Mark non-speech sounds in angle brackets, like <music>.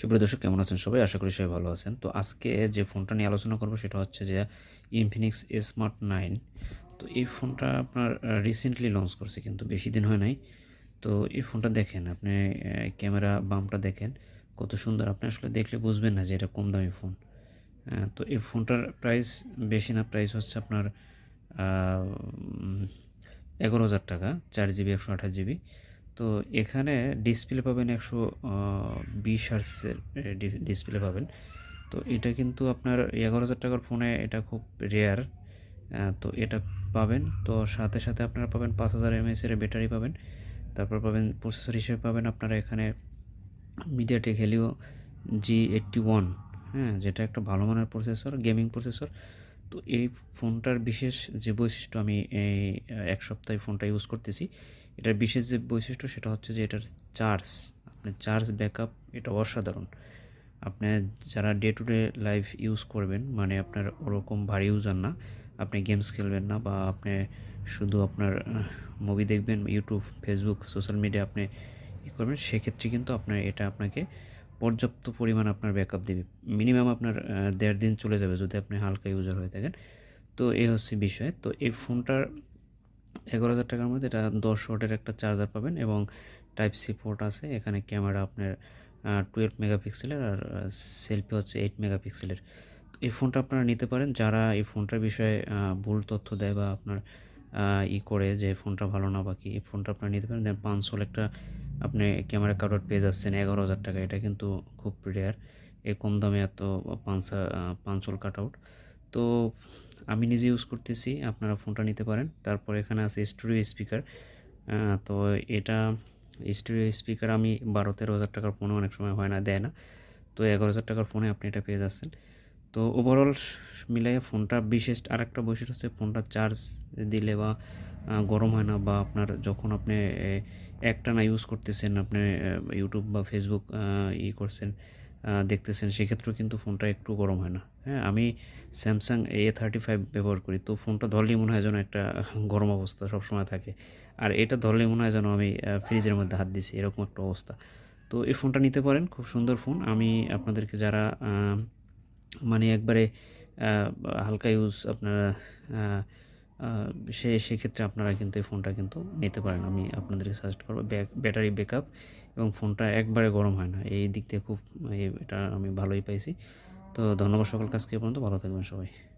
সুপ্রিয় দর্শক, কেমন আছেন সবাই? আশা করি সবাই ভালো আছেন। তো আজকে যে ফোনটা নিয়ে আলোচনা করব সেটা হচ্ছে যে ইনফিনিক্স স্মার্ট নাইন তো এই ফোনটা আপনার রিসেন্টলি লঞ্চ করছে, কিন্তু বেশি দিন হয় নাই। তো এই ফোনটা দেখেন, আপনি ক্যামেরা বামটা দেখেন, কত সুন্দর। আপনি আসলে দেখলে বুঝবেন না যে এটা কম দামি ফোন। তো এই ফোনটার প্রাইস বেশি না প্রাইস হচ্ছে আপনার এগারো হাজার টাকা, চার জিবি, একশো আঠাশ জিবি। তো এখানে ডিসপ্লে পাবেন একশো বিশ হার্সের ডিসপ্লে পাবেন। তো এটা কিন্তু আপনার এগারো হাজার টাকার ফোনে এটা খুব রেয়ার তো এটা পাবেন। তো সাথে সাথে আপনারা পাবেন পাঁচ হাজার এমএসের ব্যাটারি পাবেন। তারপর পাবেন প্রসেসর হিসেবে পাবেন আপনারা এখানে MediaTek Helio G eighty one হ্যাঁ যেটা একটা ভালো মানের প্রসেসর গেমিং প্রসেসর তো এই ফোনটার বিশেষ যে বৈশিষ্ট্য আমি এই এক সপ্তাহে ফোনটা ইউজ করতেছি, এটার বিশেষ যে বৈশিষ্ট্য সেটা হচ্ছে যে এটার চার্জ আপনার চার্জ ব্যাকআপ এটা অসাধারণ। আপনি যারা day to day life use করবেন মানে আপনার ওরকম ভারী ইউজার না, আপনি গেমস খেলবেন না বা আপনি শুধু আপনার মুভি দেখবেন ইউটিউব ফেসবুক সোশ্যাল মিডিয়া আপনি ই করবেন, সেক্ষেত্রে কিন্তু আপনার এটা আপনাকে পর্যাপ্ত পরিমাণ আপনার ব্যাকআপ দেবে। মিনিমাম আপনার দেড় দিন চলে যাবে যদি আপনি হালকা ইউজার হয়ে থাকেন। তো এই হচ্ছে বিষয়। তো এই ফোনটার এগারো হাজার টাকার মধ্যে এটা দশ ওয়াটের একটা চার্জার পাবেন এবং টাইপ সি পোর্ট আছে। এখানে ক্যামেরা আপনার টুয়েলভ মেগাপিক্সেলের আর সেলফি হচ্ছে এইট মেগাপিক্সেলের এই ফোনটা আপনারা নিতে পারেন। যারা এই ফোনটার বিষয়ে ভুল তথ্য দেয় বা আপনার ই করে যে ফোনটা ভালো না বাকি এই ফোনটা আপনারা নিতে পারেন। দেন পাঁচশোল একটা আপনি ক্যামেরা কার্ড পেয়ে যাচ্ছেন এগারো হাজার টাকা, এটা কিন্তু খুব রেয়ার এই কম দামে এত পাঁচা পাঁচল কাট আউট তো আমি নিজে ইউজ করতেছি, আপনারা ফোনটা নিতে পারেন। তারপর এখানে আছে স্টুডিও স্পিকার তো এটা স্টুডিও স্পিকার আমি বারো তেরো হাজার টাকার ফোনে অনেক সময় হয় না, দেয় না। তো এগারো হাজার টাকার ফোনে আপনি এটা পেয়ে যাচ্ছেন। তো ওভারঅল মিলাই ফোনটা বিশেষ আরেকটা বৈশিষ্ট্য হচ্ছে ফোনটা চার্জ দিলে বা গরম হয় না বা আপনার যখন আপনি একটানা ইউজ করতেছেন, আপনি ইউটিউব বা ফেসবুক ই করছেন দেখতেছেন, সেক্ষেত্রেও কিন্তু ফোনটা একটু গরম হয় না। হ্যাঁ আমি স্যামসাং এ থার্টি ফাইভ ব্যবহার করি, তো ফোনটা ধরলেই মনে হয় যেন একটা <laughs> গরম অবস্থা সবসময় থাকে। আর এটা ধরলেই মনে হয় যেন আমি ফ্রিজের মধ্যে হাত দিছি, এরকম একটা অবস্থা। তো এই ফোনটা নিতে পারেন, খুব সুন্দর ফোন আমি আপনাদেরকে যারা মানে একবারে হালকা ইউজ আপনারা সে, সেক্ষেত্রে আপনারা কিন্তু এই ফোনটা কিন্তু নিতে পারেন। আমি আপনাদেরকে সাজেস্ট করব ব্যাটারি ব্যাকআপ এবং ফোনটা একবারে গরম হয় না। এই দিক থেকে খুব এটা আমি ভালোই পাইছি। তো ধন্যবাদ সকল কাজকে পর্যন্ত। ভালো থাকবেন সবাই।